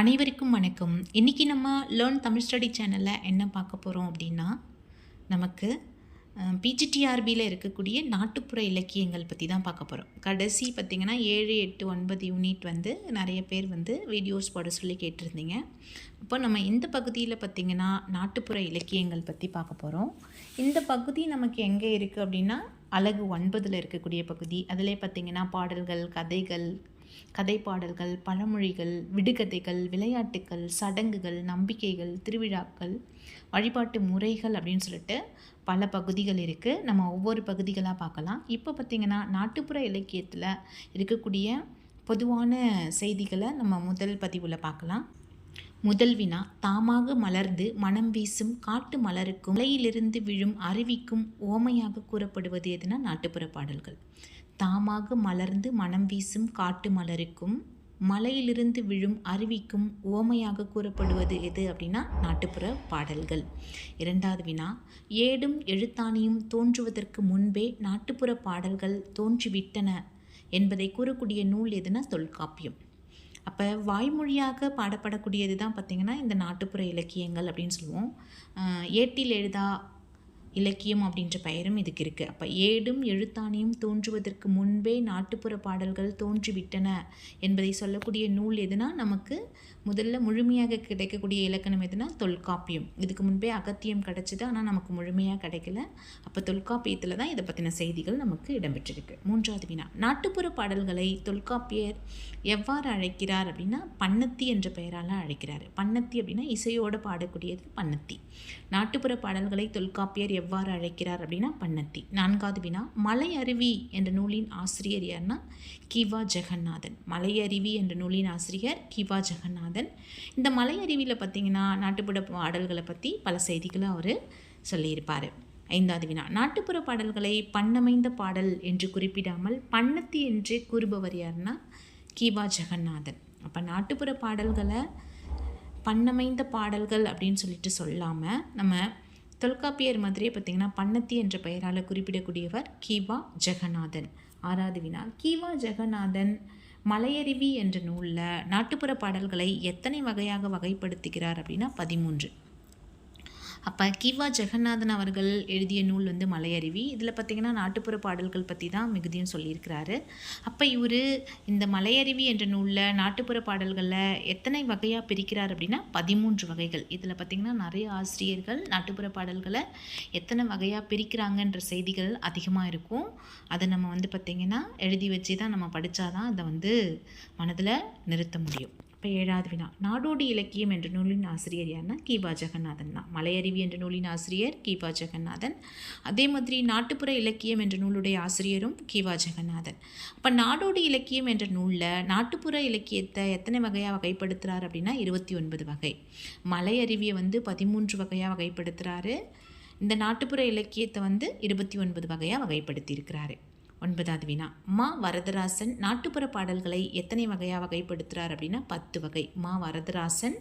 அனைவருக்கும் வணக்கம். இன்றைக்கி நம்ம லேர்ன் தமிழ் ஸ்டடி சேனலில் என்ன பார்க்க போகிறோம் அப்படின்னா நமக்கு பிஜிடிஆர்பியில் இருக்கக்கூடிய நாட்டுப்புற இலக்கியங்கள் பற்றி தான் பார்க்க போகிறோம் கடைசி பார்த்திங்கன்னா ஏழு எட்டு ஒன்பது யூனிட் வந்து நிறைய பேர் வந்து வீடியோஸ் போட சொல்லி கேட்டிருந்தீங்க. அப்போ நம்ம இந்த பகுதியில் பார்த்திங்கன்னா நாட்டுப்புற இலக்கியங்கள் பற்றி பார்க்க போகிறோம் இந்த பகுதி நமக்கு எங்கே இருக்குது அப்படின்னா அழகு ஒன்பதில் இருக்கக்கூடிய பகுதி. அதிலே பார்த்திங்கன்னா பாடல்கள் கதைகள் கதை பாடல்கள் பழமொழிகள் விடுகதைகள் விளையாட்டுக்கள் சடங்குகள் நம்பிக்கைகள் திருவிழாக்கள் வழிபாட்டு முறைகள் அப்படின்னு சொல்லிட்டு பல பகுதிகள் இருக்குது நம்ம ஒவ்வொரு பகுதிகளாக பார்க்கலாம். இப்போ பார்த்திங்கன்னா நாட்டுப்புற இலக்கியத்தில் இருக்கக்கூடிய பொதுவான செய்திகளை நம்ம முதல் பதிவில் பார்க்கலாம். முதல் வினா தாமாக மலர்ந்து மனம் வீசும் காட்டு மலருக்கும் மலையிலிருந்து விழும் அருவிக்கும் ஓமையாக கூறப்படுவது எதுனா நாட்டுப்புற பாடல்கள். தாமாக மலர்ந்து மனம் வீசும் காட்டு மலருக்கும் மலையிலிருந்து விழும் அருவிக்கும் ஓமையாக கூறப்படுவது எது அப்படின்னா நாட்டுப்புற பாடல்கள். இரண்டாவது வினா ஏடும் எழுத்தாணியும் தோன்றுவதற்கு முன்பே நாட்டுப்புற பாடல்கள் தோன்றிவிட்டன என்பதை கூறக்கூடிய நூல் எதுனா தொல்காப்பியம். அப்போ வாய்மொழியாக பாடப்படக்கூடியது தான் பார்த்திங்கன்னா இந்த நாட்டுப்புற இலக்கியங்கள் அப்படின்னு சொல்லுவோம். ஏட்டில் எழுதா இலக்கியம் அப்படின்ற பெயரும் இதுக்கு இருக்குது அப்போ ஏடும் எழுத்தாணியும் தோன்றுவதற்கு முன்பே நாட்டுப்புற பாடல்கள் தோன்றிவிட்டன என்பதை சொல்லக்கூடிய நூல் எதுனா நமக்கு முதல்ல முழுமையாக கிடைக்கக்கூடிய இலக்கணம் எதுனா தொல்காப்பியம். இதுக்கு முன்பே அகத்தியம் கிடச்சிது ஆனால் நமக்கு முழுமையாக கிடைக்கல. அப்போ தொல்காப்பியத்தில் தான் இதை பற்றின செய்திகள் நமக்கு இடம்பெற்றிருக்கு. மூன்றாவது வினா. நாட்டுப்புற பாடல்களை தொல்காப்பியர் எவ்வாறு அழைக்கிறார் அப்படின்னா பன்னத்தி என்ற பெயரால் அழைக்கிறார். பன்னத்தி அப்படின்னா இசையோடு பாடக்கூடியது பன்னத்தி. நாட்டுப்புற பாடல்களை தொல்காப்பியர் எவ்வாறு அழைக்கிறார் அப்படின்னா பன்னத்தி. நான்காவது வினா மலை அருவி என்ற நூலின் ஆசிரியர் யார்னா கிவா ஜெகநாதன். மலை அருவி என்ற நூலின் ஆசிரியர் கிவா ஜெகநாதன். இந்த மலை அருவியில் பார்த்தீங்கன்னா நாட்டுப்புற பாடல்களை பற்றி பல செய்திகளை அவர் சொல்லியிருப்பார். ஐந்தாவது வினா நாட்டுப்புற பாடல்களை பண்ணமைந்த பாடல் என்று குறிப்பிடாமல் பண்ணத்தி என்று கூறுபவர் யாருன்னா கீவா ஜெகநாதன். அப்போ நாட்டுப்புற பாடல்களை பண்ணமைந்த பாடல்கள் அப்படின்னு சொல்லிட்டு சொல்லாமல் நம்ம தொல்காப்பியர் மாதிரியே பார்த்திங்கன்னா பண்ணத்தி என்ற பெயரால் குறிப்பிடக்கூடியவர் கீவா ஜெகநாதன். ஆறாவது வினா கீவா ஜெகநாதன் மலையருவி என்ற நூலில் நாட்டுப்புற பாடல்களை எத்தனை வகையாக வகைப்படுத்துகிறார் அப்படின்னா பதிமூன்று. அப்போ கிவா ஜெகநாதன் அவர்கள் எழுதிய நூல் வந்து மலையருவி. இதில் பார்த்திங்கன்னா நாட்டுப்புற பாடல்கள் பற்றி தான் மிகுதியும் சொல்லியிருக்கிறாரு. அப்போ இவர் இந்த மலையருவி என்ற நூலில் நாட்டுப்புற பாடல்களில் எத்தனை வகையாக பிரிக்கிறார் அப்படின்னா பதிமூன்று வகைகள். இதில் பார்த்திங்கன்னா நிறைய ஆசிரியர்கள் நாட்டுப்புற பாடல்களை எத்தனை வகையாக பிரிக்கிறாங்கன்ற செய்திகள் அதிகமாக இருக்கும். அதை நம்ம வந்து பார்த்திங்கன்னா எழுதி வச்சு தான் நம்ம படித்தா தான் அதை வந்து மனதில் நிறுத்த முடியும். இப்போ ஏழாவது வினா. நாடோடி இலக்கியம் என்ற நூலின் ஆசிரியர் யாருன்னா கீபா ஜெகநாதன் தான். மலையறிவி என்ற நூலின் ஆசிரியர் கீபா ஜெகநாதன். அதே மாதிரி நாட்டுப்புற இலக்கியம் என்ற நூலுடைய ஆசிரியரும் கீவா ஜெகநாதன். அப்போ நாடோடி இலக்கியம் என்ற நூலில் நாட்டுப்புற இலக்கியத்தை எத்தனை வகையாக வகைப்படுத்துகிறார் அப்படின்னா இருபத்தி ஒன்பது வகை. மலையறிவியை வந்து பதிமூன்று வகையாக வகைப்படுத்துகிறாரு இந்த நாட்டுப்புற இலக்கியத்தை வந்து இருபத்தி ஒன்பது வகையாக வகைப்படுத்தியிருக்கிறாரு. ஒன்பதாவது வினா மா வரதராசன் நாட்டுப்புற பாடல்களை எத்தனை வகையாக வகைப்படுத்துகிறார் அப்படின்னா பத்து வகை. மா வரதராசன்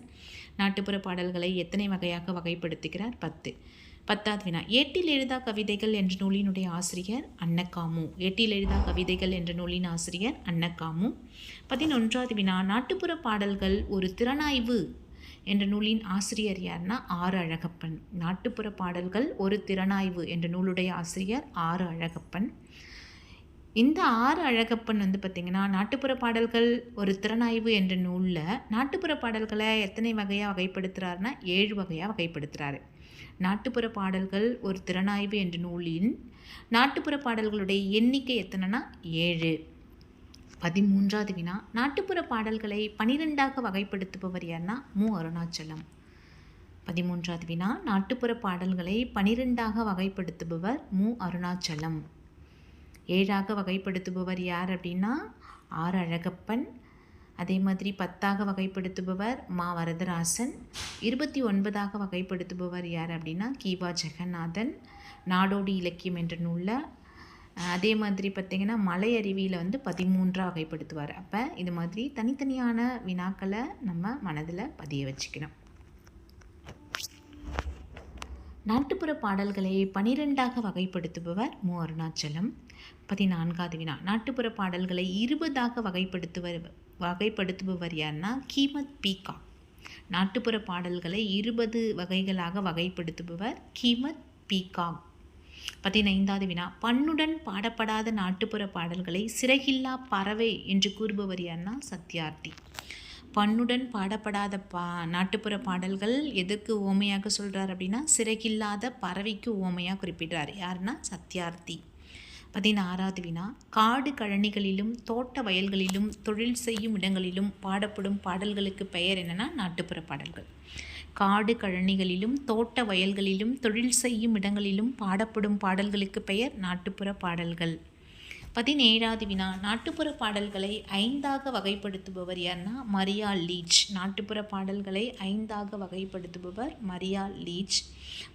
நாட்டுப்புற பாடல்களை எத்தனை வகையாக வகைப்படுத்துகிறார்? பத்து. பத்தாவது வினா ஏட்டில் எழுதா கவிதைகள் என்ற நூலினுடைய ஆசிரியர் அன்னக்காமு. ஏட்டில் எழுதா கவிதைகள் என்ற நூலின் ஆசிரியர் அன்னக்காமு. பதினொன்றாவது வினா நாட்டுப்புற பாடல்கள் ஒரு திறனாய்வு என்ற நூலின் ஆசிரியர் யார்னா ஆறு அழகப்பன். நாட்டுப்புற பாடல்கள் ஒரு திறனாய்வு என்ற நூலுடைய ஆசிரியர் ஆறு அழகப்பன். இந்த ஆறு அழகப்பன் வந்து பார்த்திங்கன்னா நாட்டுப்புற பாடல்கள் ஒரு திறனாய்வு என்ற நூலில் நாட்டுப்புற பாடல்களை எத்தனை வகையாக வகைப்படுத்துகிறாருன்னா ஏழு வகையாக வகைப்படுத்துகிறாரு நாட்டுப்புற பாடல்கள் ஒரு திறனாய்வு என்ற நூலின் நாட்டுப்புற பாடல்களுடைய எண்ணிக்கை எத்தனைனா ஏழு. பதிமூன்றாவது வினா. நாட்டுப்புற பாடல்களை பனிரெண்டாக வகைப்படுத்துபவர் யார்னா மு. அருணாச்சலம். பதிமூன்றாவது வினா. நாட்டுப்புற பாடல்களை பனிரெண்டாக வகைப்படுத்துபவர் மு. அருணாச்சலம். ஏழாக வகைப்படுத்துபவர் யார் அப்படின்னா ஆர் அழகப்பன். அதே மாதிரி பத்தாக வகைப்படுத்துபவர் மா வரதராசன். இருபத்தி ஒன்பதாக வகைப்படுத்துபவர் யார் அப்படின்னா கீவா ஜெகநாதன். நாடோடி இலக்கியம் என்ற நூலில் அதே மாதிரி பார்த்திங்கன்னா மலை அருவியில் வந்து பதிமூன்றாக வகைப்படுத்துவார். அப்போ இது மாதிரி தனித்தனியான வினாக்களை நம்ம மனதில் பதிய வச்சுக்கணும். நாட்டுப்புற பாடல்களை பனிரெண்டாக வகைப்படுத்துபவர் மு. அருணாச்சலம். பதினான்காவது வினா. நாட்டுப்புற பாடல்களை இருபதாக வகைப்படுத்துவர் வகைப்படுத்துபவர் யார்னா கீமத் பீகாக் நாட்டுப்புற பாடல்களை இருபது வகைகளாக வகைப்படுத்துபவர் கிமத் பீகாக் பதினைந்தாவது வினா. பண்ணுடன் பாடப்படாத நாட்டுப்புற பாடல்களை சிறகில்லா பறவை என்று கூறுபவர் யார்னா சத்யார்த்தி. பண்ணுடன் பாடப்படாத பா நாட்டுப்புற பாடல்கள் எதற்கு ஓமையாக சொல்கிறார் அப்படின்னா சிறகில்லாத பறவைக்கு ஓமையாக குறிப்பிடுறார். யாருன்னா? சத்யார்த்தி. பதினாறாவது வினா. காடு கழனிகளிலும் தோட்ட வயல்களிலும் தொழில் செய்யும் இடங்களிலும் பாடப்படும் பாடல்களுக்கு பெயர் என்னென்னா நாட்டுப்புற பாடல்கள். காடு கழனிகளிலும் தோட்ட வயல்களிலும் தொழில் செய்யும் இடங்களிலும் பாடப்படும் பாடல்களுக்கு பெயர் நாட்டுப்புற பாடல்கள். பதினேழாவது வினா. நாட்டுப்புற பாடல்களை ஐந்தாக வகைப்படுத்துபவர் யார்னா மரியா லீச். நாட்டுப்புற பாடல்களை ஐந்தாக வகைப்படுத்துபவர் மரியா லீச்.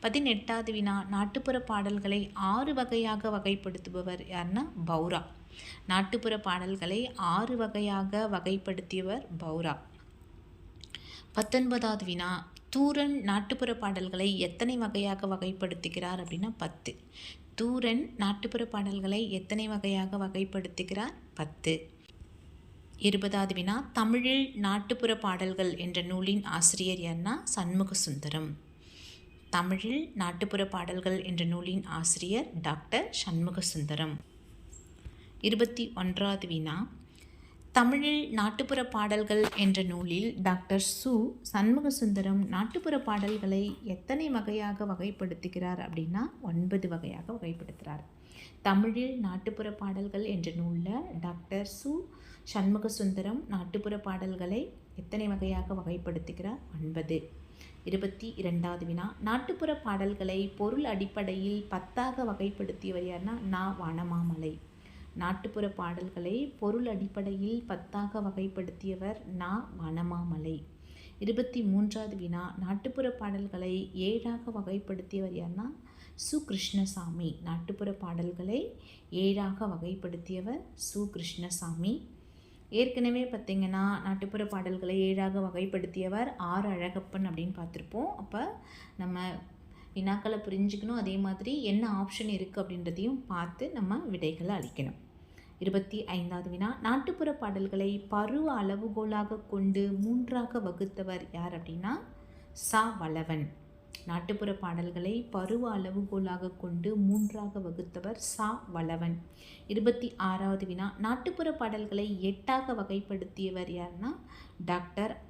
பதினெட்டாவது வினா. நாட்டுப்புற பாடல்களை ஆறு வகையாக வகைப்படுத்துபவர் யார்னா பௌரா. நாட்டுப்புற பாடல்களை ஆறு வகையாக வகைப்படுத்தியவர் பௌரா. பத்தொன்பதாவது வினா. தூரன் நாட்டுப்புற பாடல்களை எத்தனை வகையாக வகைப்படுத்துகிறார் அப்படின்னா பத்து. தூரன் நாட்டுப்புற பாடல்களை எத்தனை வகையாக வகைப்படுத்துகிறார்? பத்து. இருபதாவது வினா தமிழில் நாட்டுப்புற பாடல்கள் என்ற நூலின் ஆசிரியர் யார்னா சண்முக சுந்தரம் தமிழில் நாட்டுப்புற பாடல்கள் என்ற நூலின் ஆசிரியர் டாக்டர் சண்முக சுந்தரம் இருபத்தி ஒன்றாவது வினா தமிழில் நாட்டுப்புற பாடல்கள் என்ற நூலில் டாக்டர் சு. சண்முக சுந்தரம் நாட்டுப்புற பாடல்களை எத்தனை வகையாக வகைப்படுத்துகிறார் அப்படின்னா ஒன்பது வகையாக வகைப்படுத்துகிறார் தமிழில் நாட்டுப்புற பாடல்கள் என்ற நூலில் டாக்டர் சு. சண்முக சுந்தரம் நாட்டுப்புற பாடல்களை எத்தனை வகையாக வகைப்படுத்துகிறார்? ஒன்பது. இருபத்தி இரண்டாவது வினா. நாட்டுப்புற பாடல்களை பொருள் அடிப்படையில் பத்தாக வகைப்படுத்தியவர் யார்னா நா. வனமாமலை. நாட்டுப்புற பாடல்களை பொருள் அடிப்படையில் பத்தாக வகைப்படுத்தியவர் நா. வனமாமலை. இருபத்தி மூன்றாவது வினா. நாட்டுப்புற பாடல்களை ஏழாக வகைப்படுத்தியவர் யார்னா? சு. கிருஷ்ணசாமி. நாட்டுப்புற பாடல்களை ஏழாக வகைப்படுத்தியவர் சு. கிருஷ்ணசாமி. ஏற்கனவே பார்த்திங்கன்னா நாட்டுப்புற பாடல்களை ஏழாக வகைப்படுத்தியவர் ஆர். அழகப்பன் அப்படின்னு பார்த்துருப்போம். அப்போ நம்ம வினாக்களை புரிஞ்சுக்கணும். அதே மாதிரி என்ன ஆப்ஷன் இருக்குது அப்படின்றதையும் பார்த்து நம்ம விடைகளை அளிக்கணும். இருபத்தி ஐந்தாவது வினா நாட்டுப்புற பாடல்களை பருவ அளவுகோலாக கொண்டு மூன்றாக வகுத்தவர் யார் அப்படின்னா சா. வளவன். நாட்டுப்புற பாடல்களை பருவ அளவுகோலாக கொண்டு மூன்றாக வகுத்தவர் சா. வளவன். இருபத்தி ஆறாவது வினா நாட்டுப்புற பாடல்களை எட்டாக வகைப்படுத்தியவர் யார்னா டாக்டர்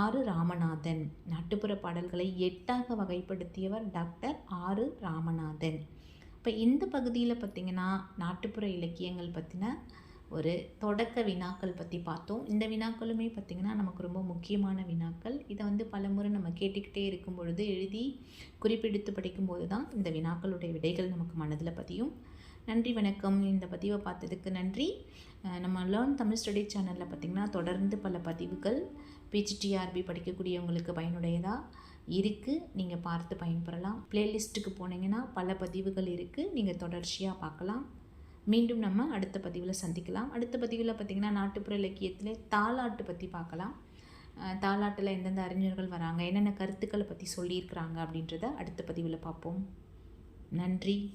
ஆறு ராமநாதன். நாட்டுப்புற பாடல்களை எட்டாக வகைப்படுத்தியவர் டாக்டர் ஆறு ராமநாதன். இப்போ இந்த பகுதியில் பார்த்திங்கன்னா நாட்டுப்புற இலக்கியங்கள் பற்றின ஒரு தொடக்க வினாக்கள் பற்றி பார்த்தோம். இந்த வினாக்களுமே பார்த்திங்கன்னா நமக்கு ரொம்ப முக்கியமான வினாக்கள். இதை வந்து பலமுறை நம்ம கேட்டுக்கிட்டே இருக்கும் பொழுது எழுதி குறிப்பெடுத்து படிக்கும்போது தான் இந்த வினாக்களுடைய விடைகள் நமக்கு மனதில் பதியும். நன்றி வணக்கம். இந்த பதிவை பார்த்ததுக்கு நன்றி. நம்ம லேர்ன் தமிழ் ஸ்டடி சேனலில் பார்த்திங்கன்னா தொடர்ந்து பல பதிவுகள் பிஜிடிஆர்பி படிக்கக்கூடியவங்களுக்கு பயனுடையதாக இருக்குது நீங்கள் பார்த்து பயன்பெறலாம். ப்ளேலிஸ்ட்டுக்கு போனீங்கன்னா பல பதிவுகள் இருக்குது நீங்கள் தொடர்ச்சியாக பார்க்கலாம். மீண்டும் நம்ம அடுத்த பதிவில் சந்திக்கலாம். அடுத்த பதிவில் பார்த்திங்கன்னா நாட்டுப்புற இலக்கியத்தில் தாலாட்டு பற்றி பார்க்கலாம். தாலாட்டில் எந்தெந்த அறிஞர்கள் வராங்க? என்னென்ன கருத்துக்களை பற்றி சொல்லியிருக்கிறாங்க அப்படின்றத அடுத்த பதிவில் பார்ப்போம். நன்றி.